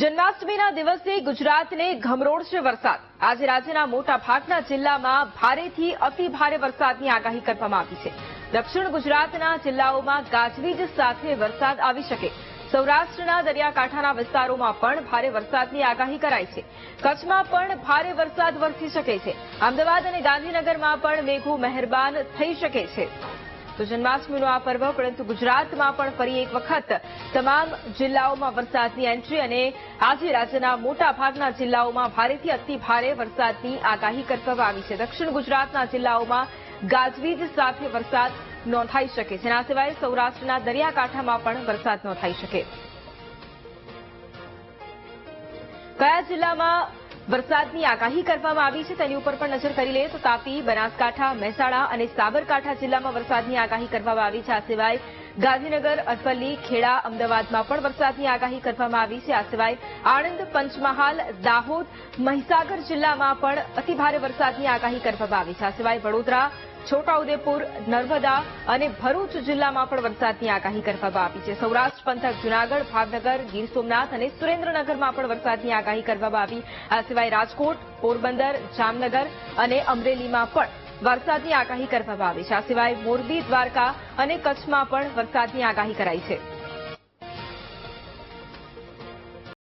જન્માષ્ટમીના દિવસે ગુજરાતને ગમરોળશે વરસાદ. આજે રાજ્યના મોટા ભાગના જિલ્લામાં ભારેથી અતિ ભારે વરસાદની આગાહી કરવામાં આવી છે. દક્ષિણ ગુજરાતના જિલ્લાઓમાં ગાજવીજ સાથે વરસાદ આવી શકે. સૌરાષ્ટ્રના દરિયાકાંઠાના વિસ્તારોમાં પણ ભારે વરસાદની આગાહી કરાઈ છે. કચ્છમાં પણ ભારે વરસાદ વરસી શકે છે. અમદાવાદ અને ગાંધીનગરમાં પણ મેઘો મહેરબાન થઈ શકે છે. તો જન્માષ્ટમીનું આ પર્વ, પરંતુ ગુજરાતમાં પણ ફરી એક વખત તમામ જિલ્લાઓમાં વરસાદની એન્ટ્રી અને આજે રાજ્યના મોટા જિલ્લાઓમાં ભારેથી અતિ વરસાદની આગાહી કરવામાં આવી છે. દક્ષિણ ગુજરાતના જિલ્લાઓમાં ગાજવીજ સાથે વરસાદ નોંધાઈ શકે આ સિવાય સૌરાષ્ટ્રના દરિયાકાંઠામાં પણ વરસાદ નોંધાઈ શકે. કયા જિલ્લામાં વરસાદની આગાહી કરવામાં આવી છે, તેની ઉપર પણ નજર કરી લઈએ તો તાપી, બનાસકાંઠા, મહેસાણા અને સાબરકાંઠા જિલ્લામાં વરસાદની આગાહી કરવામાં આવી છે. આ સિવાય ગાંધીનગર, અરવલ્લી, ખેડા, અમદાવાદમાં પણ વરસાદની આગાહી કરવામાં આવી છે. આ સિવાય આણંદ, પંચમહાલ, દાહોદ, મહીસાગર જિલ્લામાં પણ અતિભારે વરસાદની આગાહી કરવામાં આવી છે. આ સિવાય વડોદરા છોટાઉદેપુર, નર્મદા અને ભરૂચ જિલ્લામાં પણ વરસાદની આગાહી કરવામાં આવી છે. સૌરાષ્ટ્ર પંથક, જૂનાગઢ, ભાવનગર, ગીર સોમનાથ અને સુરેન્દ્રનગરમાં પણ વરસાદની આગાહી કરવામાં આવી. આ સિવાય રાજકોટ, પોરબંદર, જામનગર અને અમરેલીમાં પણ વરસાદની આગાહી કરવામાં આવી છે. આ સિવાય મોરબી, દ્વારકા અને કચ્છમાં પણ વરસાદની આગાહી કરાઈ છે.